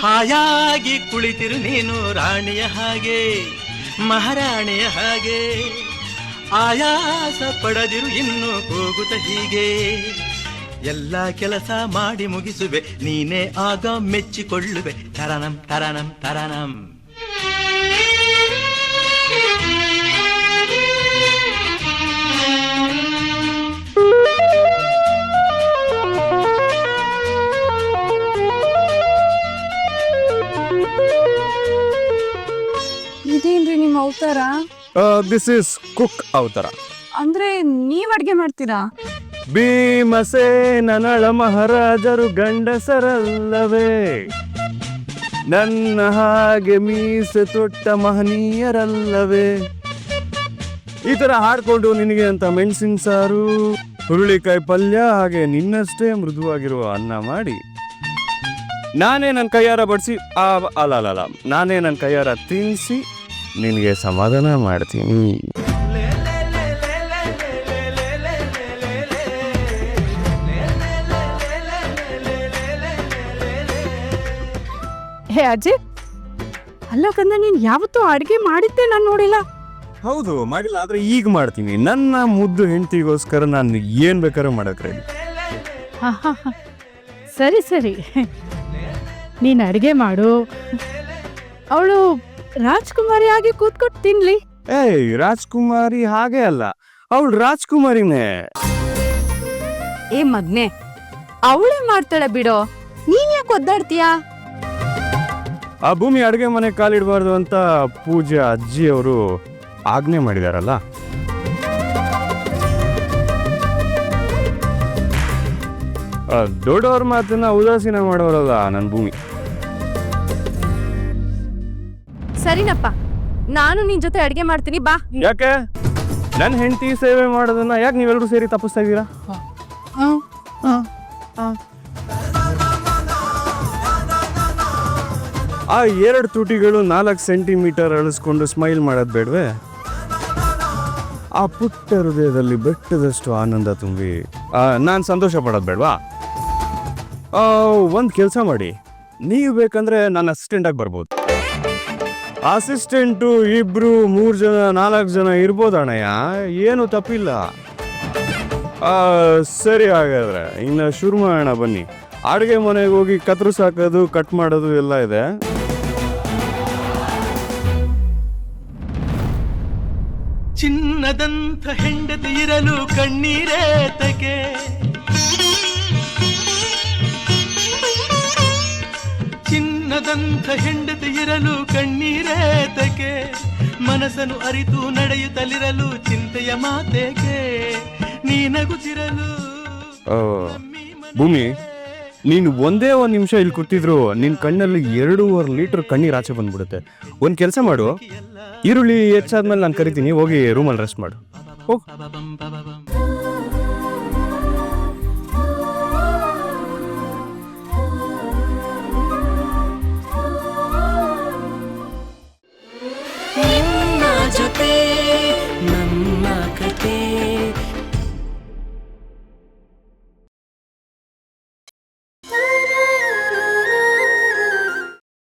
ಹಾಯಾಗಿ ಕುಳಿತಿರು ನೀನು ರಾಣಿಯ ಹಾಗೆ, ಮಹಾರಾಣಿಯ ಹಾಗೆ. ಆಯಾಸ ಪಡದಿರು ಇನ್ನು ಕೂಗುತ್ತ ಹೀಗೆ. ಎಲ್ಲ ಕೆಲಸ ಮಾಡಿ ಮುಗಿಸುವೆ, ನೀನೇ ಆಗ ಮೆಚ್ಚಿಕೊಳ್ಳುವೆ. ತರನಂ ತರನಂ ತರನಂ. ನಿಮ್ಮ ಅವತಾರ? ದಿಸ್ ಇಸ್ ಕುಕ್ ಅವತಾರ. ಅಂದ್ರೆ ನೀವ್ ಅಡ್ಗೆ ಮಾಡ್ತೀರಾ? ಭೀಮಸೇನಳ ನಳ ಮಹಾರಾಜರು ಗಂಡಸರಲ್ಲವೇ? ನನ್ನ ಹಾಗೆ ಮೀಸೆ ತೊಟ್ಟ ಮಹನೀಯರಲ್ಲವೇ? ಈ ತರ ಹಾಡ್ಕೊಂಡು ನಿನಗೆ ಅಂತ ಮೆಣಸಿನ ಸಾರು ಹುರುಳಿಕಾಯಿ ಪಲ್ಯ ಹಾಗೆ ನಿನ್ನಷ್ಟೇ ಮೃದುವಾಗಿರುವ ಅನ್ನ ಮಾಡಿ. ನಾನೇ ನನ್ನ ಕೈಯಾರ ಬಡಿಸಿ ಆ ಅಲ್ಲ ಅಲ್ಲ ನಾನೇ ನನ್ನ ಕೈಯಾರ ತಿನ್ನಿಸಿ ನಿನಗೆ ಸಮಾಧಾನ ಮಾಡ್ತೀನಿ. ಹೇ ಅಜ್ಜಿ ಅಲ್ಲ ಕಂದ ನೀನ್ ಯಾವತ್ತೂ ಅಡುಗೆ ಮಾಡಿದ್ದೆ ನಾನು ನೋಡಿಲ್ಲ. ಹೌದು ಮಾಡಿಲ್ಲ ಆದ್ರೆ ಈಗ ಮಾಡ್ತೀನಿ. ನನ್ನ ಮುದ್ದು ಹೆಂಡತಿಗೋಸ್ಕರ ನಾನು ಏನ್ ಬೇಕಾದ್ರೂ ಮಾಡಕ್ ready. ಹ, ಹ, ಹ. ಸರಿ ಸರಿ. ನೀನು ಅಡುಗೆ ಮಾಡು. ಅವಳು ರಾಜ್ಕುಮಾರಿ ಆಗಿ ಕೂತ್ಕೊಟ್ಟು ತಿನ್ಲಿ ಏಯ್ ರಾಜ್ಕುಮಾರಿ ಹಾಗೆ ಅಲ್ಲ. ಅವಳು ರಾಜ್ಕುಮಾರಿನೇ. ಏ ಮಗ್ನೆ ಅವಳೇ ಮಾಡ್ತಾಳೆ ಬಿಡೋ. ನೀನ್ ಯಾಕೆ ಒದ್ದಾಡ್ತೀಯಾ? ಆ ಭೂಮಿ ಅಡುಗೆ ಮನೆ ಕಾಲಿಡಬಾರ್ದು ಅಂತ ಪೂಜೆ ಅಜ್ಜಿ ಅವರು ಆಜ್ಞೆ ಮಾಡಿದಾರಲ್ಲ? ದೊಡ್ಡವ್ರ ಮಾತನ್ನ ಉದಾಸೀನ ಮಾಡೋರಲ್ಲ ನನ್ನ ಭೂಮಿ. ಸರಿನಪ್ಪ. ನಾನು ನಿನ್ ಜೊತೆ ಅಡಿಗೆ ಮಾಡ್ತೀನಿ, ಬಾ. ಯಾಕೆ? ನನ್ನ ಹೆಂಡತಿ ಸೇವೆ ಮಾಡೋದನ್ನ ಯಾಕೆ ನೀವೆಲ್ಲರೂ ಸೇರಿ ತಪ್ಪಿಸ್ತಾ ಇದ್ದೀರಾ ಆ ಎರಡು ತುಟಿಗಳು ನಾಲ್ಕು ಸೆಂಟಿಮೀಟರ್ ಅಳಿಸ್ಕೊಂಡು ಸ್ಮೈಲ್ ಮಾಡೋದು ಬೇಡವೆ? ಆ ಪುಟ್ಟ ಹೃದಯದಲ್ಲಿ ಬೆಟ್ಟದಷ್ಟು ಆನಂದ ತುಂಬಿ ನಾನು ಸಂತೋಷ ಪಡೋದು ಬೇಡವಾ? ಒಂದು ಕೆಲಸ ಮಾಡಿ. ನೀವು ಬೇಕಂದ್ರೆ ನಾನು ಅಸಿಸ್ಟೆಂಟಾಗಿ ಬರ್ಬೋದು. ಅಸಿಸ್ಟೆಂಟು ಇಬ್ರು ಮೂರು ಜನ, ನಾಲ್ಕು ಜನ ಇರ್ಬೋದು ಅಣ್ಣಯ್ಯ. ಏನು ತಪ್ಪಿಲ್ಲ. ಸರಿ ಹಾಗಾದ್ರೆ, ಇನ್ನು ಶುರು ಮಾಡೋಣ ಬನ್ನಿ. ಅಡುಗೆ ಮನೆಗೆ ಹೋಗಿ ಕತ್ರು ಸಾಕೋದು, ಕಟ್ ಮಾಡೋದು ಎಲ್ಲ ಇದೆ. ಚಿನ್ನದಂತ ಹೆಂಡತಿ ಇರಲು ಚಿನ್ನದಂಥ ಹೆಂಡತಿ ಇರಲು ಕಣ್ಣೀರೇತಕೆ ಮನಸ್ಸನ್ನು ಅರಿತು ನಡೆಯುತ್ತಲಿರಲು ಚಿಂತೆಯ ಮಾತೇಕೆ. ನೀ ನಗುತ್ತಿರಲು ಭೂಮಿ ನೀನು ಒಂದೇ ಒಂದು ನಿಮಿಷ ಇಲ್ಲಿ ಕೂತಿದ್ರು ನಿನ್ನ ಕಣ್ಣಲ್ಲಿ ಎರಡೂವರೆ ಲೀಟರ್ ಕಣ್ಣೀರು ಆಚೆ ಬಂದ್ಬಿಡುತ್ತೆ. ಒಂದು ಕೆಲಸ ಮಾಡು ಈರುಳ್ಳಿ ಹೆಚ್ಚಾದ್ಮೇಲೆ ನಾನು ಕರಿತೀನಿ ಹೋಗಿ ರೂಮಲ್ಲಿ ರೆಸ್ಟ್ ಮಾಡು. ಓಕೆ.